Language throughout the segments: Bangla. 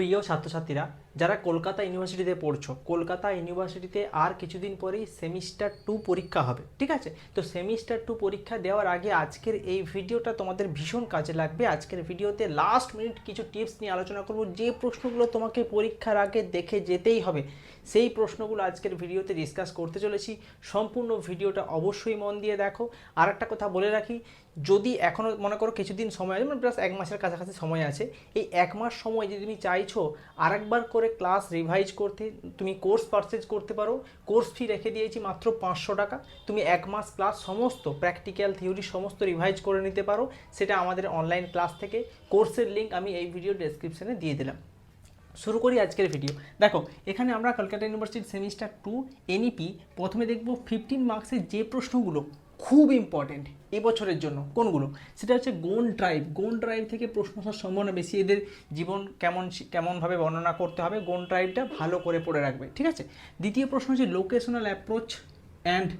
প্রিয় ছাত্রছাত্রীরা, যারা কলকাতা ইউনিভার্সিটিতে পড়ছো, কলকাতা ইউনিভার্সিটিতে আর কিছুদিন পরেই সেমিস্টার টু পরীক্ষা হবে, ঠিক আছে? তো সেমিস্টার টু পরীক্ষা দেওয়ার আগে আজকের এই ভিডিওটা তোমাদের ভীষণ কাজে লাগবে। আজকের ভিডিওতে লাস্ট মিনিট কিছু টিপস নিয়ে আলোচনা করব, যে প্রশ্নগুলো তোমাকে পরীক্ষার আগে দেখে যেতেই হবে, সেই প্রশ্নগুলো আজকের ভিডিওতে ডিসকাস করতে চলেছি। সম্পূর্ণ ভিডিওটা অবশ্যই মন দিয়ে দেখো। আর একটা কথা বলে রাখি, যদি এখনও মনে করো কিছুদিন সময় আছে মানে প্লাস এক মাসের কাছাকাছি সময় আছে, এই এক মাস সময় যদি তুমি চাইছো আরেকবার করে ক্লাস রিভাইজ করতে, তুমি কোর্স পারচেজ করতে পারো। কোর্স ফি রেখে দিয়েছি মাত্র পাঁচশো টাকা। তুমি এক মাস ক্লাস সমস্ত প্র্যাকটিক্যাল থিওরি সমস্ত রিভাইজ করে নিতে পারো। সেটা আমাদের অনলাইন ক্লাস থেকে। কোর্সের লিঙ্ক আমি এই ভিডিও ডেসক্রিপশনে দিয়ে দিলাম। শুরু করি আজকের ভিডিও দেখো, এখানে আমরা কলকাতা ইউনিভার্সিটির সেমিস্টার টু এনইপি প্রথমে দেখব ফিফটিন মার্কসের যে প্রশ্নগুলো খুব ইম্পর্টেন্ট এবছরের জন্য। কোনগুলো? সেটা হচ্ছে গোন ড্রাইভ গোন ড্রাইভ থেকে প্রশ্ন আসার সম্ভাবনা বেশি। এদের জীবন কেমন কেমনভাবে বর্ণনা করতে হবে। গোন ড্রাইভটা ভালো করে পড়ে রাখবে, ঠিক আছে? দ্বিতীয় প্রশ্ন হচ্ছে locational approach and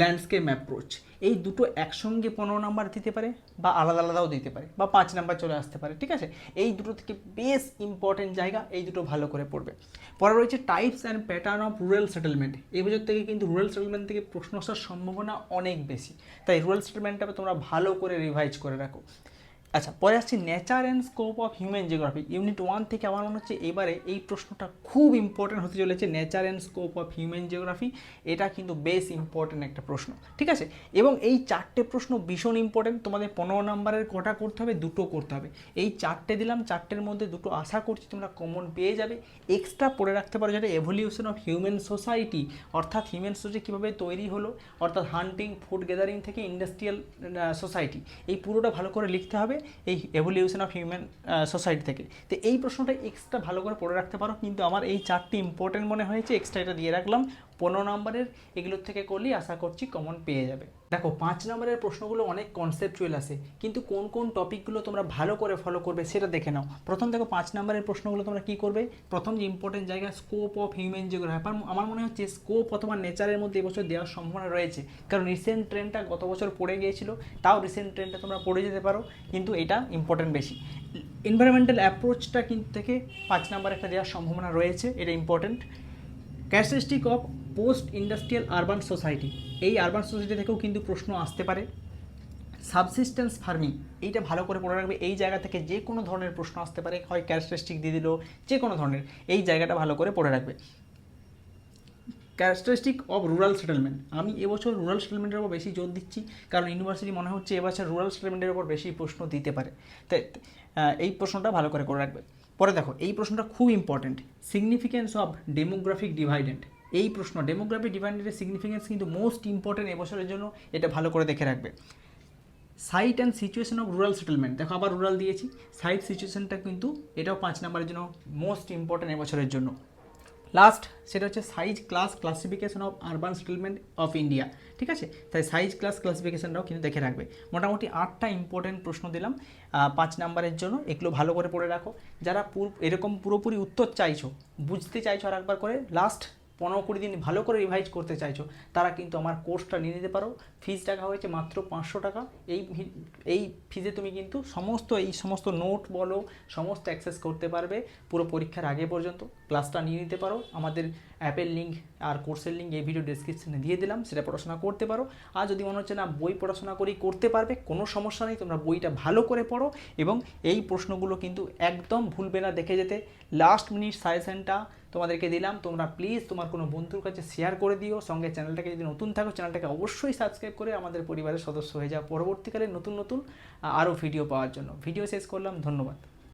landscape approach এই দুটো একসঙ্গে পনেরো নাম্বার দিতে পারে বা আলাদা আলাদাও দিতে পারে বা পাঁচ নাম্বার চলে আসতে পারে, ঠিক আছে? এই দুটো থেকে বেশ ইম্পর্টেন্ট জায়গা, এই দুটো ভালো করে পড়বে। পরে রয়েছে types and pattern of rural settlement এই বছর থেকে কিন্তু রুরাল সেটেলমেন্ট থেকে প্রশ্ন আসার সম্ভাবনা অনেক বেশি। তাই রুরাল সেটেলমেন্টটা তোমরা ভালো করে রিভাইজ করে রাখো। আচ্ছা পরে আসছি nature and scope of human geography unit one থেকে আমার মনে হচ্ছে এবারে এই প্রশ্নটা খুব ইম্পর্টেন্ট হতে চলেছে nature and scope of human geography এটা কিন্তু বেশ ইম্পর্টেন্ট একটা প্রশ্ন, ঠিক আছে? এবং এই চারটে প্রশ্ন ভীষণ ইম্পর্টেন্ট তোমাদের পনেরো নাম্বারের কটা করতে হবে, দুটো করতে হবে। এই চারটে দিলাম, চারটের মধ্যে দুটো আশা করছি তোমরা কমন পেয়ে যাবে। এক্সট্রা পড়ে রাখতে পারো যেটা এভলিউশন অফ হিউম্যান সোসাইটি অর্থাৎ হিউম্যান সোসাইটি কীভাবে তৈরি হলো, অর্থাৎ হান্টিং ফুড গ্যাদারিং থেকে ইন্ডাস্ট্রিয়াল সোসাইটি এই পুরোটা ভালো করে লিখতে হবে। এই এভলিউশন অফ হিউম্যান সোসাইটি থেকে। তো এই প্রশ্নটা এক্সট্রা ভালো করে পড়ে রাখতে পারো, কিন্তু আমার এই চারটি ইম্পর্টেন্ট মনে হয়েছে এক্সট্রা এটা দিয়ে রাখলাম। পনেরো নম্বরের এগুলোর থেকে করলেই আশা করছি কমন পেয়ে যাবে। দেখো, পাঁচ নম্বরের প্রশ্নগুলো অনেক কনসেপচুয়াল আসে কিন্তু কোন কোন টপিকগুলো তোমরা ভালো করে ফলো করবে সেটা দেখে নাও। প্রথম দেখো, পাঁচ নম্বরের প্রশ্নগুলো তোমরা কী করবে? প্রথম যে ইম্পর্টেন্ট জায়গা স্কোপ অফ হিউম্যান জিওগ্রাফি আমার মনে হচ্ছে স্কোপ অথবা নেচারের মধ্যে এবছর দেওয়ার সম্ভাবনা রয়েছে। কারণ রিসেন্ট ট্রেনটা গত বছর পড়ে গিয়েছিল, তাও রিসেন্ট ট্রেনটা তোমরা পড়ে যেতে পারো, কিন্তু এটা ইম্পর্টেন্ট বেশি। এনভায়রনমেন্টাল অ্যাপ্রোচটা কিন্তু থেকে পাঁচ নাম্বার একটা দেওয়ার সম্ভাবনা রয়েছে, এটা important characteristic of post industrial urban society এই আরবান সোসাইটি থেকেও কিন্তু প্রশ্ন আসতে পারে। সাবসিস্টেন্স ফার্মিং এইটা ভালো করে পড়ে রাখবে। এই জায়গা থেকে যে কোনো ধরনের প্রশ্ন আসতে পারে, হয় ক্যারেক্টারিস্টিক দিয়ে দিল, যে কোনো ধরনের। এই জায়গাটা ভালো করে পড়ে রাখবে। ক্যারেক্টারিস্টিক অফ রুরাল সেটেলমেন্ট আমি এবছর রুরাল সেটেলমেন্টের উপর বেশি জোর দিচ্ছি, কারণ ইউনিভার্সিটি মনে হচ্ছে এবছর রুরাল সেটেলমেন্টের উপর বেশি প্রশ্ন দিতে পারে। তাই এই প্রশ্নটা ভালো করে করে রাখবে। পরে দেখো, এই প্রশ্নটা খুব important significance of demographic dividend এই প্রশ্ন ডেমোগ্রাফিক ডিভাইডেন্টের সিগনিফিকেন্স কিন্তু মোস্ট ইম্পর্টেন্ট এবছরের জন্য এটা ভালো করে দেখে রাখবে। Site and situation of rural settlement দেখো আবার রুরাল দিয়েছি। সাইট সিচুয়েশনটা কিন্তু এটাও পাঁচ নাম্বারের জন্য মোস্ট ইম্পর্টেন্ট এবছরের জন্য। লাস্ট সেটা হচ্ছে size class classification of urban settlement of India ঠিক আছে? তাই সাইজ ক্লাস ক্লাসিফিকেশনটাও কিন্তু দেখে রাখবে। মোটামুটি আটটা ইম্পর্টেন্ট প্রশ্ন দিলাম। পাঁচ নাম্বারের জন্য এগুলো ভালো করে পড়ে রাখো। যারা এরকম পুরোপুরি উত্তর চাইছো, বুঝতে চাইছো আর একবার করে লাস্ট পনেরো কুড়ি দিন ভালো করে রিভাইজ করতে চাইছো, তারা কিন্তু আমার কোর্সটা নিয়ে নিতে পারো। ফিজ টাকা হয়েছে মাত্র পাঁচশো টাকা। এই এই ফিজে তুমি কিন্তু সমস্ত, এই সমস্ত নোট বলো, সমস্ত অ্যাক্সেস করতে পারবে পুরো পরীক্ষার আগে পর্যন্ত। ক্লাসটা নিয়ে নিতে পারো। আমাদের অ্যাপের লিঙ্ক আর কোর্সের লিঙ্ক এই ভিডিও ডিসক্রিপশনে দিয়ে দিলাম। সেটা পড়াশোনা করতে পারো। আর যদি মনে হচ্ছে না বই পড়াশোনা করেই করতে পারবে, কোনো সমস্যা নেই। তোমরা বইটা ভালো করে পড়ো এবং এই প্রশ্নগুলো কিন্তু একদম ভুলবে না দেখে যেতে। লাস্ট মিনিট সাজেশনটা তোমাদেরকে দিলাম। তোমরা প্লিজ তোমার কোনো বন্ধুর কাছে শেয়ার করে দিও। সঙ্গে চ্যানেলটাকে যদি নতুন থাকো চ্যানেলটাকে অবশ্যই সাবস্ক্রাইব করে আমাদের পরিবারের সদস্য হয়ে যাও। পরবর্তীকালে নতুন নতুন আরও ভিডিও পাওয়ার জন্য। ভিডিও শেষ করলাম। ধন্যবাদ।